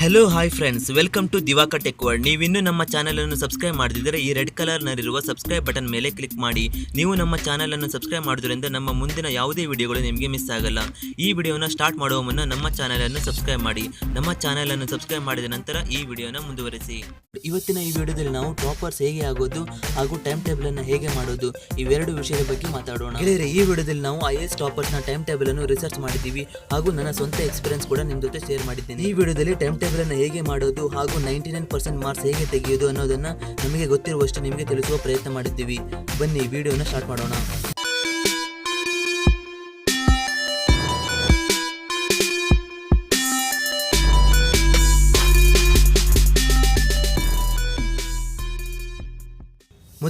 Hello hi friends welcome to Diwakar tech world ನೀವಿನ್ನೂ ನಮ್ಮ channel ಅನ್ನು ಸಬ್ಸ್ಕ್ರೈಬ್ ಮಾಡದಿದ್ದರೆ ಈ ರೆಡ್ ಕಲರ್ ನಲ್ಲಿರುವ ಸಬ್ಸ್ಕ್ರೈಬ್ ಬಟನ್ ಮೇಲೆ ಕ್ಲಿಕ್ ಮಾಡಿ. ನೀವು ನಮ್ಮ ಚಾನಲ್ ಅನ್ನು ಸಬ್ಸ್ಕ್ರೈಬ್ ಮಾಡೋದ್ರಿಂದ ನಮ್ಮ ಮುಂದಿನ ಯಾವುದೇ ವಿಡಿಯೋಗಳು ನಿಮಗೆ ಮಿಸ್ ಆಗಲ್ಲ. ಈ ವಿಡಿಯೋನ ಸ್ಟಾರ್ಟ್ ಮಾಡುವ ಮುನ್ನ ನಮ್ಮ ಚಾನಲ್ ಅನ್ನು ಸಬ್ಸ್ಕ್ರೈಬ್ ಮಾಡಿ. ನಮ್ಮ ಚಾನಲ್ ಅನ್ನು ಸಬ್ಸ್ಕ್ರೈಬ್ ಮಾಡಿದ ನಂತರ ಈ ವಿಡಿಯೋನ ಮುಂದುವರಿಸಿ. ಇವತ್ತಿನ ಈ ವಿಡಿಯೋದಲ್ಲಿ ನಾವು ಟಾಪರ್ಸ್ ಹೇಗೆ ಆಗೋದು ಹಾಗೂ ಟೈಮ್ ಟೇಬಲ್ ಅನ್ನು ಹೇಗೆ ಮಾಡೋದು ಇವೆರಡು ವಿಷಯದ ಬಗ್ಗೆ ಮಾತಾಡೋಣ. ಗೆಳೆಯರೆ, ಈ ವಿಡಿಯೋದಲ್ಲಿ ನಾವು ಐ ಎಸ್ನ ಟೈಮ್ ಟೇಬಲ್ ಅನ್ನು ರಿಸರ್ಚ್ ಮಾಡಿದ್ದೀವಿ ಹಾಗೂ ನನ್ನ ಸ್ವಂತ ಎಕ್ಸ್ಪೀರಿಯನ್ಸ್ ಕೂಡ ನಿಮ್ಮ ಜೊತೆ ಶೇರ್ ಮಾಡಿದ್ದೇನೆ. ಈ ವಿಡಿಯೋದಲ್ಲಿ ಟೈಮ್ ಟೇಬಲ್ ಹೇಗೆ ಮಾಡೋದು ಹಾಗೂ ನೈಂಟಿ ನೈನ್ ಪರ್ಸೆಂಟ್ ಮಾರ್ಕ್ಸ್ ಹೇಗೆ ತೆಗೆಯೋದು ಅನ್ನೋದನ್ನ ನಮಗೆ ಗೊತ್ತಿರುವಷ್ಟು ನಿಮಗೆ ತಿಳಿಸುವ ಪ್ರಯತ್ನ ಮಾಡಿದ್ದೀವಿ ಬನ್ನಿ ವಿಡಿಯೋನ ಸ್ಟಾರ್ಟ್ ಮಾಡೋಣ.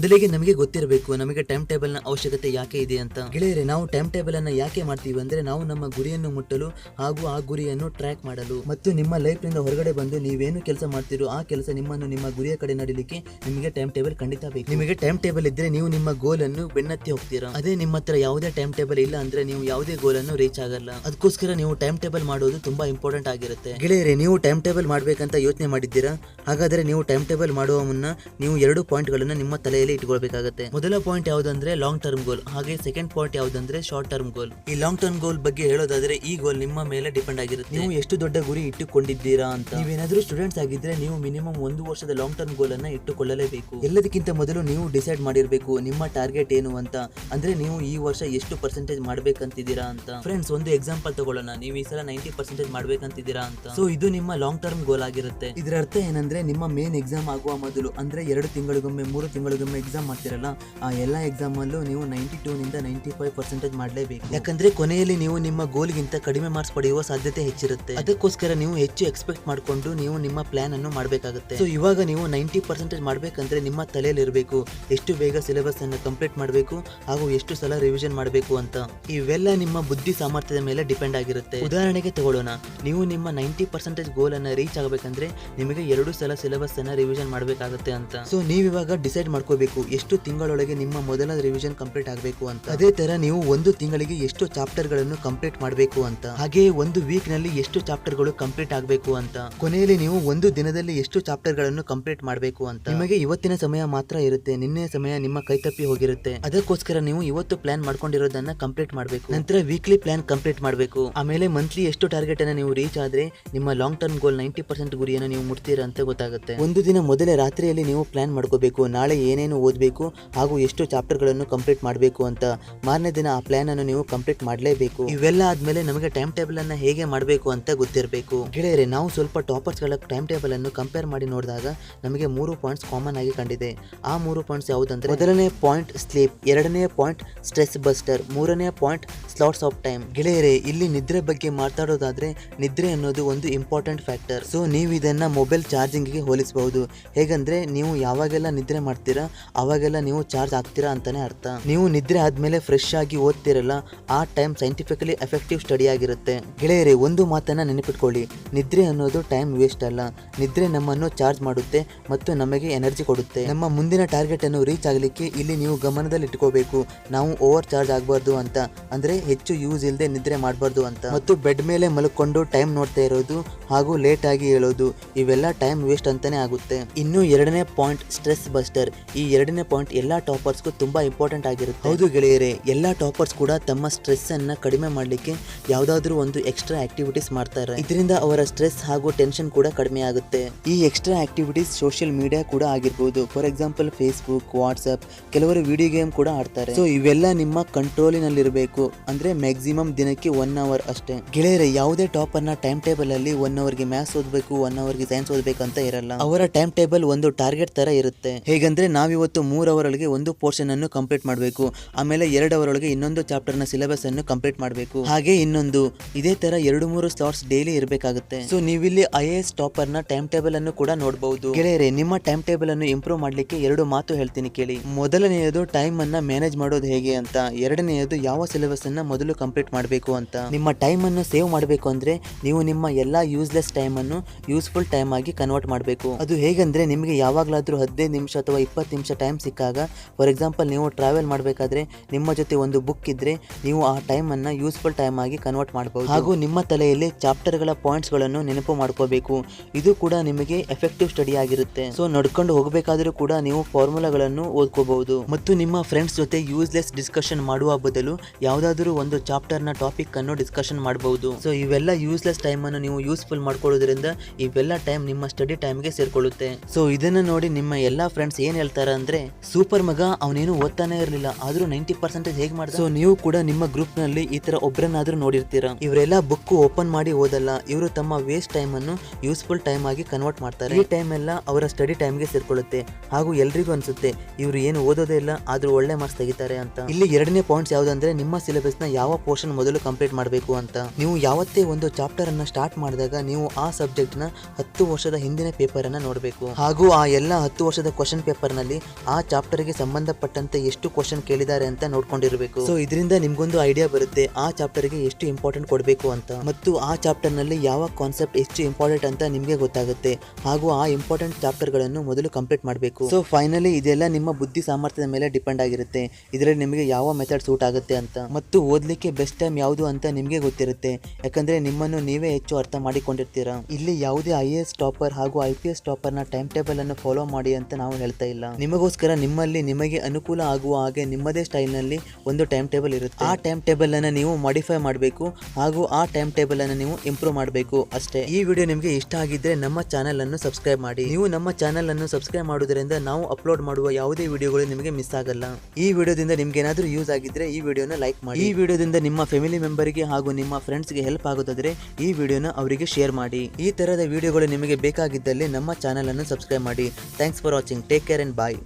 ಮೊದಲಿಗೆ ನಮಗೆ ಗೊತ್ತಿರಬೇಕು, ನಮಗೆ ಟೈಮ್ ಟೇಬಲ್ನ ಅವಶ್ಯಕತೆ ಯಾಕೆ ಇದೆ ಅಂತ. ಗೆಳೆಯರೆ, ನಾವು ಟೈಮ್ ಟೇಬಲ್ ಅನ್ನ ಯಾಕೆ ಮಾಡ್ತೀವಿ ಅಂದ್ರೆ ನಾವು ನಮ್ಮ ಗುರಿಯನ್ನು ಮುಟ್ಟಲು ಹಾಗೂ ಆ ಗುರಿಯನ್ನು ಟ್ರ್ಯಾಕ್ ಮಾಡಲು. ಮತ್ತು ನಿಮ್ಮ ಲೈಫ್ನಿಂದ ಹೊರಗಡೆ ಬಂದು ನೀವೇನು ಕೆಲಸ ಮಾಡ್ತೀರೋ ಆ ಕೆಲಸ ನಿಮ್ಮನ್ನು ನಿಮ್ಮ ಗುರಿಯ ಕಡೆ ನಡೀಲಿಕ್ಕೆ ನಿಮಗೆ ಟೈಮ್ ಟೇಬಲ್ ಖಂಡಿತ ಬೇಕು. ನಿಮಗೆ ಟೈಮ್ ಟೇಬಲ್ ಇದ್ರೆ ನೀವು ನಿಮ್ಮ ಗೋಲ್ ಅನ್ನು ಬೆನ್ನತ್ತಿ ಹೋಗ್ತೀರಾ? ಅದೇ ನಿಮ್ಮ ಹತ್ರ ಯಾವುದೇ ಟೈಮ್ ಟೇಬಲ್ ಇಲ್ಲ ಅಂದ್ರೆ ನೀವು ಯಾವುದೇ ಗೋಲ್ ಅನ್ನು ರೀಚ್ ಆಗಲ್ಲ. ಅದಕ್ಕೋಸ್ಕರ ನೀವು ಟೈಮ್ ಟೇಬಲ್ ಮಾಡೋದು ತುಂಬಾ ಇಂಪಾರ್ಟೆಂಟ್ ಆಗಿರುತ್ತೆ. ಗೆಳೆಯರೆ, ನೀವು ಟೈಮ್ ಟೇಬಲ್ ಮಾಡಬೇಕಂತ ಯೋಚನೆ ಮಾಡಿದ್ದೀರಾ? ಹಾಗಾದ್ರೆ ನೀವು ಟೈಮ್ ಟೇಬಲ್ ಮಾಡುವ ಮುನ್ನ ನೀವು ಎರಡು ಪಾಯಿಂಟ್ ಗಳನ್ನ ನಿಮ್ಮ ತಲೆಯಲ್ಲಿ ಇಟ್ಕೊಳ್ಬೇಕಾಗುತ್ತೆ. ಮೊದಲ ಪಾಯಿಂಟ್ ಯಾವ್ದಂದ್ರೆ ಲಾಂಗ್ ಟರ್ಮ್ ಗೋಲ್ ಹಾಗೆ ಸೆಕೆಂಡ್ ಪಾಯಿಂಟ್ ಯಾವ್ದಂದ್ರೆ ಶಾರ್ಟ್ ಟರ್ಮ್ ಗೋಲ್ ಈ ಲಾಂಗ್ ಟರ್ಮ್ ಗೋಲ್ ಬಗ್ಗೆ ಹೇಳೋದಾದ್ರೆ ಈ ಗೋಲ್ ನಿಮ್ಮ ಮೇಲೆ ಡಿಪೆಂಡ್ ಆಗಿರುತ್ತೆ. ನೀವು ಎಷ್ಟು ದೊಡ್ಡ ಗುರಿ ಇಟ್ಟುಕೊಂಡಿದ್ದೀರಾ ಅಂತ. ನೀವೇನಾದ್ರೂ ಸ್ಟೂಡೆಂಟ್ಸ್ ಆಗಿದ್ರೆ ನೀವು ಮಿನಿಮಮ್ ಒಂದು ವರ್ಷದ ಲಾಂಗ್ ಟರ್ಮ್ ಗೋಲ್ ಅನ್ನ ಇಟ್ಟುಕೊಳ್ಳಲೇಬೇಕು. ಎಲ್ಲದಕ್ಕಿಂತ ಮೊದಲು ನೀವು ಡಿಸೈಡ್ ಮಾಡಿರಬೇಕು ನಿಮ್ಮ ಟಾರ್ಗೆಟ್ ಏನು ಅಂತ. ಅಂದ್ರೆ ನೀವು ಈ ವರ್ಷ ಎಷ್ಟು ಪರ್ಸೆಂಟೇಜ್ ಮಾಡ್ಬೇಕಂತಿದ್ದೀರಾ ಅಂತ. ಫ್ರೆಂಡ್ಸ್ ಒಂದು ಎಕ್ಸಾಂಪಲ್ ತಗೊಳ್ಳೋಣ. ನೀವು ಈ ಸಲ ನೈಂಟಿ ಪರ್ಸೆಂಟೇಜ್ ಮಾಡ್ಬೇಕಂತಿದ್ದೀರಾ ಅಂತ. ಸೊ ಇದು ನಿಮ್ಮ ಲಾಂಗ್ ಟರ್ಮ್ ಗೋಲ್ ಆಗಿರುತ್ತೆ. ಇದರ ಅರ್ಥ ಏನಂದ್ರೆ ನಿಮ್ಮ ಮೇನ್ ಎಕ್ಸಾಮ್ ಆಗುವ ಮೊದಲು ಅಂದ್ರೆ ಎರಡು ತಿಂಗಳಿಗೊಮ್ಮೆ ಮೂರು ತಿಂಗಳಿಗೊಮ್ಮೆ ಎಕ್ಸಾಮ್ ಮಾಡ್ತಿರಲ್ಲ, ಆ ಎಲ್ಲ ಎಕ್ಸಾಮ್ ಅಲ್ಲೂ ನೀವು ನೈಂಟಿ ಟೂ ನಿಂದ ನೈಂಟಿ ಫೈವ್ ಪರ್ಸೆಂಟೇಜ್ ಮಾಡಲೇಬೇಕು. ಯಾಕಂದ್ರೆ ಕೊನೆಯಲ್ಲಿ ನೀವು ನಿಮ್ಮ ಗೋಲ್ಗಿಂತ ಕಡಿಮೆ ಮಾರ್ಕ್ಸ್ ಪಡೆಯುವ ಸಾಧ್ಯತೆ ಹೆಚ್ಚಿರುತ್ತೆ. ಅದಕ್ಕೋಸ್ಕರ ನೀವು ಹೆಚ್ಚು ಎಕ್ಸ್ಪೆಕ್ಟ್ ಮಾಡಿಕೊಂಡು ನೀವು ನಿಮ್ಮ ಪ್ಲಾನ್ ಅನ್ನು ಮಾಡಬೇಕಾಗುತ್ತೆ. ಸೊ ಇವಾಗ ನೀವು ನೈಂಟಿ ಪರ್ಸೆಂಟೇಜ್ ಮಾಡಬೇಕಂದ್ರೆ ನಿಮ್ಮ ತಲೆಯಲ್ಲಿ ಇರಬೇಕು. ಎಷ್ಟು ಬೇಗ ಸಿಲೆಬಸ್ ಅನ್ನು ಕಂಪ್ಲೀಟ್ ಮಾಡಬೇಕು ಹಾಗೂ ಎಷ್ಟು ಸಲ ರಿವಿಷನ್ ಮಾಡಬೇಕು ಅಂತ. ಇವೆಲ್ಲ ನಿಮ್ಮ ಬುದ್ಧಿ ಸಾಮರ್ಥ್ಯದ ಮೇಲೆ ಡಿಪೆಂಡ್ ಆಗಿರುತ್ತೆ. ಉದಾಹರಣೆಗೆ ತಗೊಳ್ಳೋಣ. ನೀವು ನಿಮ್ಮ ನೈಂಟಿ ಪರ್ಸೆಂಟೇಜ್ ಗೋಲ್ ಅನ್ನ ರೀಚ್ ಆಗಬೇಕಂದ್ರೆ ನಿಮಗೆ ಎರಡು ಸಲ ಸಿಲೆಬಸ್ ಅನ್ನ ರಿವಿಷನ್ ಮಾಡಬೇಕಾಗುತ್ತೆ ಅಂತ. ಸೊ ನೀವಿವಾಗ ಡಿಸೈಡ್ ಮಾಡ್ಕೋಬೇಕು. ಎಷ್ಟು ತಿಂಗಳೊಳಗೆ ನಿಮ್ಮ ಮೊದಲ ರಿವಿಷನ್ ಕಂಪ್ಲೀಟ್ ಆಗಬೇಕು ಅಂತ. ಅದೇ ತರ ನೀವು ಒಂದು ತಿಂಗಳಿಗೆ ಎಷ್ಟು ಚಾಪ್ಟರ್ಗಳನ್ನು ಕಂಪ್ಲೀಟ್ ಮಾಡಬೇಕು ಅಂತ. ಹಾಗೆ ಒಂದು ವೀಕ್ನಲ್ಲಿ ಎಷ್ಟು ಚಾಪ್ಟರ್ಗಳು ಕಂಪ್ಲೀಟ್ ಆಗಬೇಕು ಅಂತ. ಕೊನೆಯಲ್ಲಿ ನೀವು ಒಂದು ದಿನದಲ್ಲಿ ಎಷ್ಟು ಚಾಪ್ಟರ್ಗಳನ್ನು ಕಂಪ್ಲೀಟ್ ಮಾಡಬೇಕು ಅಂತ. ನಿಮಗೆ ಇವತ್ತಿನ ಸಮಯ ಮಾತ್ರ ಇರುತ್ತೆ, ನಿನ್ನೆ ಸಮಯ ನಿಮ್ಮ ಕೈ ತಪ್ಪಿ ಹೋಗಿರುತ್ತೆ. ಅದಕ್ಕೋಸ್ಕರ ನೀವು ಇವತ್ತು ಪ್ಲಾನ್ ಮಾಡ್ಕೊಂಡಿರೋದನ್ನ ಕಂಪ್ಲೀಟ್ ಮಾಡಬೇಕು. ನಂತರ ವೀಕ್ಲಿ ಪ್ಲಾನ್ ಕಂಪ್ಲೀಟ್ ಮಾಡಬೇಕು. ಆಮೇಲೆ ಮಂತ್ಲಿ ಎಷ್ಟು ಟಾರ್ಗೆಟ್ ಅನ್ನ ನೀವು ರೀಚ್ ಆದ್ರೆ ನಿಮ್ಮ long term goal ninety percent ಗುರಿಯನ್ನು ನೀವು ಮುಟ್ತೀರಾ ಅಂತ ಗೊತ್ತಾಗುತ್ತೆ. ಒಂದು ದಿನ ಮೊದಲೇ ರಾತ್ರಿಯಲ್ಲಿ ನೀವು ಪ್ಲಾನ್ ಮಾಡ್ಕೋಬೇಕು, ನಾಳೆ ಏನೇನು ಓದಬೇಕು ಹಾಗೂ ಎಷ್ಟು ಚಾಪ್ಟರ್ಗಳನ್ನು ಕಂಪ್ಲೀಟ್ ಮಾಡಬೇಕು ಅಂತ. ಮಾರನೇ ದಿನ ಆ ಪ್ಲಾನ್ ಅನ್ನು ನೀವು ಕಂಪ್ಲೀಟ್ ಮಾಡಲೇಬೇಕು. ಇವೆಲ್ಲ ಆದ್ಮೇಲೆ ನಮಗೆ ಟೈಮ್ ಟೇಬಲ್ ಅನ್ನು ಹೇಗೆ ಮಾಡಬೇಕು ಅಂತ ಗೊತ್ತಿರಬೇಕು. ಗೆಳೆಯರೆ, ನಾವು ಸ್ವಲ್ಪ ಟಾಪರ್ಸ್ಗಳ ಟೈಮ್ ಟೇಬಲ್ ಅನ್ನು ಕಂಪೇರ್ ಮಾಡಿ ನೋಡಿದಾಗ ನಮಗೆ ಮೂರು ಪಾಯಿಂಟ್ಸ್ ಕಾಮನ್ ಆಗಿ ಕಂಡಿದೆ. ಆ ಮೂರು ಪಾಯಿಂಟ್ಸ್ ಯಾವುದಂದ್ರೆ ಮೊದಲನೇ ಪಾಯಿಂಟ್ ಸ್ಲೀಪ್ ಎರಡನೇ ಪಾಯಿಂಟ್ ಸ್ಟ್ರೆಸ್ ಬಸ್ಟರ್ ಮೂರನೇ ಪಾಯಿಂಟ್ ಸ್ಲಾಟ್ಸ್ ಆಫ್ ಟೈಮ್ ಗೆಳೆಯರೆ, ಇಲ್ಲಿ ನಿದ್ರೆ ಬಗ್ಗೆ ಮಾತಾಡೋದಾದ್ರೆ ನಿದ್ರೆ ಅನ್ನೋದು ಒಂದು ಇಂಪಾರ್ಟೆಂಟ್ ಫ್ಯಾಕ್ಟರ್ ಸೊ ನೀವು ಇದನ್ನ ಮೊಬೈಲ್ ಚಾರ್ಜಿಂಗ್ಗೆ ಹೋಲಿಸಬಹುದು. ಹೇಗಂದ್ರೆ ನೀವು ಯಾವಾಗೆಲ್ಲ ನಿದ್ರೆ ಮಾಡ್ತೀರಾ ಅವಾಗೆಲ್ಲ ನೀವು ಚಾರ್ಜ್ ಆಗ್ತೀರಾ ಅಂತಾನೆ ಅರ್ಥ. ನೀವು ನಿದ್ರೆ ಆದ್ಮೇಲೆ ಫ್ರೆಶ್ ಆಗಿ ಓದ್ತಿರಲ್ಲ, ಆ ಟೈಮ್ ಸೈಂಟಿಫಿಕಲಿ ಎಫೆಕ್ಟಿವ್ ಸ್ಟಡಿ ಆಗಿರುತ್ತೆ. ಗೆಳೆಯರೇ, ಒಂದು ಮಾತನ್ನ ನೆನಪಿಟ್ಕೊಳ್ಳಿ. ನಿದ್ರೆ ಅನ್ನೋದು ಟೈಮ್ ವೇಸ್ಟ್ ಅಲ್ಲ. ನಿದ್ರೆ ನಮ್ಮನ್ನು ಚಾರ್ಜ್ ಮಾಡುತ್ತೆ ಮತ್ತು ನಮಗೆ ಎನರ್ಜಿ ಕೊಡುತ್ತೆ. ನಮ್ಮ ಮುಂದಿನ ಟಾರ್ಗೆಟ್ ಅನ್ನು ರೀಚ್ ಆಗಲಿಕ್ಕೆ ಇಲ್ಲಿ ನೀವು ಗಮನದಲ್ಲಿ ಇಟ್ಕೋಬೇಕು. ನಾವು ಓವರ್ ಚಾರ್ಜ್ ಆಗಬಾರ್ದು ಅಂತ. ಅಂದ್ರೆ ಹೆಚ್ಚು ಯೂಸ್ ಇಲ್ಲದೆ ನಿದ್ರೆ ಮಾಡಬಾರ್ದು ಅಂತ. ಮತ್ತು ಬೆಡ್ ಮೇಲೆ ಮಲ್ಕೊಂಡು ಟೈಮ್ ನೋಡ್ತಾ ಇರೋದು ಹಾಗೂ ಲೇಟ್ ಆಗಿ ಹೇಳೋದು ಇವೆಲ್ಲ ಟೈಮ್ ವೇಸ್ಟ್ ಅಂತಾನೆ ಆಗುತ್ತೆ. ಇನ್ನು ಎರಡನೇ ಪಾಯಿಂಟ್ ಸ್ಟ್ರೆಸ್ ಬಸ್ಟರ್ ಈ ಎರಡನೇ ಪಾಯಿಂಟ್ ಎಲ್ಲಾ ಟಾಪರ್ಸ್ಗೂ ತುಂಬಾ ಇಂಪಾರ್ಟೆಂಟ್ ಆಗಿರುತ್ತೆ. ಹೌದು ಗೆಳೆಯರೆ, ಎಲ್ಲಾ ಟಾಪರ್ಸ್ ಕೂಡ ತಮ್ಮ ಸ್ಟ್ರೆಸ್ ಅನ್ನ ಕಡಿಮೆ ಮಾಡಲಿಕ್ಕೆ ಯಾವ್ದಾದ್ರು ಒಂದು ಎಕ್ಸ್ಟ್ರಾ ಆಕ್ಟಿವಿಟೀಸ್ ಮಾಡ್ತಾರೆ ಇದರಿಂದ ಅವರ ಸ್ಟ್ರೆಸ್ ಹಾಗೂ ಟೆನ್ಷನ್ ಕೂಡ ಕಡಿಮೆ ಆಗುತ್ತೆ. ಈ ಎಕ್ಸ್ಟ್ರಾ ಆಕ್ಟಿವಿಟೀಸ್ ಸೋಷಿಯಲ್ ಮೀಡಿಯಾ ಕೂಡ ಆಗಿರ್ಬೋದು. ಫಾರ್ ಎಕ್ಸಾಂಪಲ್ ಫೇಸ್ಬುಕ್ ವಾಟ್ಸ್ಆಪ್ ಕೆಲವರು ವಿಡಿಯೋ ಗೇಮ್ ಕೂಡ ಆಡ್ತಾರೆ. ಸೊ ಇವೆಲ್ಲ ನಿಮ್ಮ ಕಂಟ್ರೋಲಿನಲ್ಲಿರಬೇಕು ಅಂದ್ರೆ ಮ್ಯಾಕ್ಸಿಮಮ್ ದಿನಕ್ಕೆ ಒನ್ ಅವರ್ ಅಷ್ಟೇ. ಗೆಳೆಯರೆ, ಯಾವುದೇ ಟಾಪರ್ನ ಟೈಮ್ ಟೇಬಲ್ ಅಲ್ಲಿ ಒನ್ ಅವರ್ಗೆ ಮ್ಯಾಥ್ಸ್ ಓದಬೇಕು ಒನ್ ಅವರ್ಗೆ ಸೈನ್ಸ್ ಓದಬೇಕು ಅಂತ ಇರಲ್ಲ. ಅವರ ಟೈಮ್ ಟೇಬಲ್ ಒಂದು ಟಾರ್ಗೆಟ್ ತರ ಇರುತ್ತೆ. ಹೇಗಂದ್ರೆ ನಾವಿವತ್ತು ಮೂರ್ ಮೂರು ಅವರೊಳಗೆ ಒಂದು ಪೋರ್ಷನ್ ಅನ್ನು ಕಂಪ್ಲೀಟ್ ಮಾಡಬೇಕು. ಆಮೇಲೆ ಎರಡು ಅವರೊಳಗೆ ಇನ್ನೊಂದು ಚಾಪ್ಟರ್ನ ಸಿಲೆಬಸ್ ಅನ್ನು ಕಂಪ್ಲೀಟ್ ಮಾಡಬೇಕು. ಹಾಗೆ ಇನ್ನೊಂದು. ಇದೇ ತರ ಎರಡು ಮೂರು ಸ್ಲಾಟ್ಸ್ ಡೈಲಿ ಇರಬೇಕಾಗುತ್ತೆ. ಸೊ ನೀವಿಲ್ಲಿ ಐ ಎಸ್ ಟಾಪರ್ನ ಟೈಮ್ ಟೇಬಲ್ ಅನ್ನು ಕೂಡ ನೋಡಬಹುದು ಗೆಳೆಯರೆ, ನಿಮ್ಮ ಟೈಮ್ ಟೇಬಲ್ ಅನ್ನು ಇಂಪ್ರೂವ್ ಮಾಡ್ಲಿಕ್ಕೆ ಎರಡು ಮಾತು ಹೇಳ್ತೀನಿ ಕೇಳಿ. ಮೊದಲನೆಯದು ಟೈಮ್ ಅನ್ನ ಮ್ಯಾನೇಜ್ ಮಾಡೋದು ಹೇಗೆ ಅಂತ. ಎರಡನೆಯದು ಯಾವ ಸಿಲೆಬಸ್ ಅನ್ನ ಮೊದಲು ಕಂಪ್ಲೀಟ್ ಮಾಡಬೇಕು ಅಂತ. ನಿಮ್ಮ ಟೈಮ್ ಅನ್ನು ಸೇವ್ ಮಾಡಬೇಕು ಅಂದ್ರೆ ನೀವು ನಿಮ್ಮ ಎಲ್ಲಾ ಯೂಸ್ಲೆಸ್ ಟೈಮ್ ಅನ್ನು ಯೂಸ್ಫುಲ್ ಟೈಮ್ ಆಗಿ ಕನ್ವರ್ಟ್ ಮಾಡಬೇಕು. ಅದು ಹೇಗಂದ್ರೆ ನಿಮಗೆ ಯಾವಾಗಲಾದ್ರೂ ಹದಿನೈದು ನಿಮಿಷ ಅಥವಾ ಇಪ್ಪತ್ತು ನಿಮಿಷ ಟೈಮ್ ಸಿಕ್ಕಾಗ ಫಾರ್ ಎಕ್ಸಾಂಪಲ್ ನೀವು ಟ್ರಾವೆಲ್ ಮಾಡಬೇಕಾದ್ರೆ ನಿಮ್ಮ ಜೊತೆ ಒಂದು ಬುಕ್ ಇದ್ರೆ ನೀವು ಆ ಟೈಮನ್ನು ಯೂಸ್ಫುಲ್ ಟೈಮ್ ಆಗಿ ಕನ್ವರ್ಟ್ ಮಾಡಬಹುದು ಹಾಗೂ ನಿಮ್ಮ ತಲೆಯಲ್ಲಿ ಚಾಪ್ಟರ್ಗಳ ಪಾಯಿಂಟ್ಸ್ಗಳನ್ನು ನೆನಪು ಮಾಡ್ಕೋಬೇಕು. ಇದು ಕೂಡ ನಿಮಗೆ ಎಫೆಕ್ಟಿವ್ ಸ್ಟಡಿ ಆಗಿರುತ್ತೆ. ಸೊ ನಡ್ಕೊಂಡು ಹೋಗಬೇಕಾದರೂ ಕೂಡ ನೀವು ಫಾರ್ಮುಲಾಗಳನ್ನು ಓದ್ಕೋಬಹುದು. ಮತ್ತು ನಿಮ್ಮ ಫ್ರೆಂಡ್ಸ್ ಜೊತೆ ಯೂಸ್ಲೆಸ್ ಡಿಸ್ಕಷನ್ ಮಾಡುವ ಬದಲು ಯಾವುದಾದರೂ ಒಂದು ಚಾಪ್ಟರ್ನ ಟಾಪಿಕ್ ಅನ್ನು ಡಿಸ್ಕಷನ್ ಮಾಡಬಹುದು ಸೊ ಇವೆಲ್ಲ ಯೂಸ್ಲೆಸ್ ಟೈಮ್ ಅನ್ನು ನೀವು ಯೂಸ್ಫುಲ್ ಮಾಡ್ಕೊಳ್ಳೋದ್ರಿಂದ ಇವೆಲ್ಲ ಟೈಮ್ ನಿಮ್ಮ ಸ್ಟಡಿ ಟೈಮ್ಗೆ ಸೇರ್ಕೊಳ್ಳುತ್ತೆ. ಸೊ ಇದನ್ನ ನೋಡಿ ನಿಮ್ಮ ಎಲ್ಲಾ ಫ್ರೆಂಡ್ಸ್ ಏನ್ ಹೇಳ್ತಾರೆ ಅಂದ್ರೆ ಸೂಪರ್ ಮಗ ಅವನೇನು ಓದ್ತಾನೆ ಇರಲಿಲ್ಲ. ಆದ್ರೂ ನೈಂಟಿ ಪರ್ಸೆಂಟೇಜ್ ಹೇಗೆ ಮಾಡ್ದ? ಸೊ ನೀವು ಕೂಡ ನಿಮ್ಮ ಗ್ರೂಪ್ನಲ್ಲಿ ಈ ತರ ಒಬ್ಬರನ್ನಾದ್ರೂ ನೋಡಿರ್ತೀರಾ? ಇವರೆಲ್ಲ ಬುಕ್ ಓಪನ್ ಮಾಡಿ ಓದಲ್ಲ. ಇವರು ತಮ್ಮ ವೇಸ್ಟ್ ಟೈಮ್ ಅನ್ನು ಯೂಸ್ಫುಲ್ ಟೈಮ್ ಆಗಿ ಕನ್ವರ್ಟ್ ಮಾಡ್ತಾರೆ. ಈ ಟೈಮ್ ಎಲ್ಲ ಅವರ ಸ್ಟಡಿ ಟೈಮ್ಗೆ ಸೇರ್ಕೊಳ್ಳುತ್ತೆ. ಹಾಗೂ ಎಲ್ರಿಗೂ ಅನ್ಸುತ್ತೆ, ಇವರು ಏನು ಓದೋದೇ ಇಲ್ಲ, ಆದ್ರೂ ಒಳ್ಳೆ ಮಾರ್ಕ್ಸ್ ತೆಗಿತಾರೆ ಅಂತ. ಇಲ್ಲಿ ಎರಡನೇ ಪಾಯಿಂಟ್ಸ್ ಯಾವ್ದಂದ್ರೆ ನಿಮ್ಮ ಸಿಲೆಬಸ್ನ ಯಾವ ಪೋರ್ಷನ್ ಮೊದಲು ಕಂಪ್ಲೀಟ್ ಮಾಡಬೇಕು ಅಂತ. ನೀವು ಯಾವತ್ತೇ ಒಂದು ಚಾಪ್ಟರ್ ಅನ್ನ ಸ್ಟಾರ್ಟ್ ಮಾಡಿದಾಗ ನೀವು ಆ ಸಬ್ಜೆಕ್ಟ್ನ ಹತ್ತು ವರ್ಷದ ಹಿಂದಿನ ಪೇಪರ್ ಅನ್ನ ನೋಡಬೇಕು. ಹಾಗೂ ಆ ಎಲ್ಲ ಹತ್ತು ವರ್ಷದ ಕ್ವಶನ್ ಪೇಪರ್ನಲ್ಲಿ ಆ ಚಾಪ್ಟರ್ಗೆ ಸಂಬಂಧಪಟ್ಟಂತೆ ಎಷ್ಟು ಕ್ವಶನ್ ಕೇಳಿದ್ದಾರೆ ಅಂತ ನೋಡ್ಕೊಂಡಿರಬೇಕು. ಸೊ ಇದರಿಂದ ನಿಮ್ಗೊಂದು ಐಡಿಯಾ ಬರುತ್ತೆ, ಆ ಚಾಪ್ಟರ್ಗೆ ಎಷ್ಟು ಇಂಪಾರ್ಟೆಂಟ್ ಕೊಡಬೇಕು ಅಂತ. ಮತ್ತು ಆ ಚಾಪ್ಟರ್ನಲ್ಲಿ ಯಾವ ಕಾನ್ಸೆಪ್ಟ್ ಎಷ್ಟು ಇಂಪಾರ್ಟೆಂಟ್ ಅಂತ ನಿಮಗೆ ಗೊತ್ತಾಗುತ್ತೆ. ಹಾಗೂ ಆ ಇಂಪಾರ್ಟೆಂಟ್ ಚಾಪ್ಟರ್ಗಳನ್ನು ಮೊದಲು ಕಂಪ್ಲೀಟ್ ಮಾಡಬೇಕು. ಸೊ ಫೈನಲಿ ಇದೆಲ್ಲ ನಿಮ್ಮ ಬುದ್ಧಿ ಸಾಮರ್ಥ್ಯದ ಮೇಲೆ ಡಿಪೆಂಡ್ ಆಗಿರುತ್ತೆ. ಇದರಲ್ಲಿ ನಿಮಗೆ ಯಾವ ಮೆಥಡ್ ಸೂಟ್ ಆಗುತ್ತೆ ಅಂತ. ಮತ್ತು ಓದಲಿಕ್ಕೆ ಬೆಸ್ಟ್ ಟೈಮ್ ಯಾವುದು ಅಂತ ನಿಮಗೆ ಗೊತ್ತಿರುತ್ತೆ. ಯಾಕಂದ್ರೆ ನಿಮ್ಮನ್ನು ನೀವೇ ಹೆಚ್ಚು ಅರ್ಥ ಮಾಡಿಕೊಂಡಿರ್ತೀರಾ. ಇಲ್ಲಿ ಯಾವುದೇ ಐ ಎಸ್ ಟಾಪರ್ ಹಾಗೂ ಐ ಪಿ ಎಸ್ ಟಾಪರ್ನ ಟೈಮ್ ಟೇಬಲ್ ಅನ್ನು ಫಾಲೋ ಮಾಡಿ ಅಂತ ನಾವು ಹೇಳ್ತಾ ಇಲ್ಲ. ನಿಮಗೋಸ್ಕರ ನಿಮ್ಮಲ್ಲಿ ನಿಮಗೆ ಅನುಕೂಲ ಆಗುವ ಹಾಗೆ ನಿಮ್ಮದೇ ಸ್ಟೈಲ್ನಲ್ಲಿ ಒಂದು ಟೈಮ್ ಟೇಬಲ್ ಇರುತ್ತೆ. ಆ ಟೈಮ್ ಟೇಬಲನ್ನು ನೀವು ಮಾಡಿಫೈ ಮಾಡಬೇಕು ಹಾಗೂ ಆ ಟೈಮ್ ಟೇಬಲನ್ನು ನೀವು ಇಂಪ್ರೂವ್ ಮಾಡಬೇಕು ಅಷ್ಟೇ. ಈ ವಿಡಿಯೋ ನಿಮಗೆ ಇಷ್ಟ ಆಗಿದ್ದರೆ ನಮ್ಮ ಚಾನಲನ್ನು ಸಬ್ಸ್ಕ್ರೈಬ್ ಮಾಡಿ. ನೀವು ನಮ್ಮ ಚಾನಲನ್ನು ಸಬ್ಸ್ಕ್ರೈಬ್ ಮಾಡುವುದರಿಂದ ನಾವು ಅಪ್ಲೋಡ್ ಮಾಡುವ ಯಾವುದೇ ವಿಡಿಯೋಗಳು ನಿಮಗೆ ಮಿಸ್ ಆಗಲ್ಲ. ಈ ವಿಡಿಯೋದಿಂದ ನಿಮ್ಗೆ ಏನಾದರೂ ಯೂಸ್ ಆಗಿದ್ರೆ ಈ ವಿಡಿಯೋನ ಲೈಕ್ ಮಾಡಿ. ಈ ವಿಡಿಯೋದಿಂದ ನಿಮ್ಮ ಫ್ಯಾಮಿಲಿ ಮೆಂಬರ್ಗೆ ಹಾಗೂ ನಿಮ್ಮ ಫ್ರೆಂಡ್ಸ್ಗೆ ಹೆಲ್ಪ್ ಆಗೋದಾದ್ರೆ ಈ ವಿಡಿಯೋನ ಅವರಿಗೆ ಶೇರ್ ಮಾಡಿ. ಈ ಥರದ ವಿಡಿಯೋಗಳು ನಿಮಗೆ ಬೇಕಾಗಿದ್ದಲ್ಲಿ ನಮ್ಮ ಚಾನಲನ್ನು ಸಬ್ಸ್ಕ್ರೈಬ್ ಮಾಡಿ. Thanks for watching take care and bye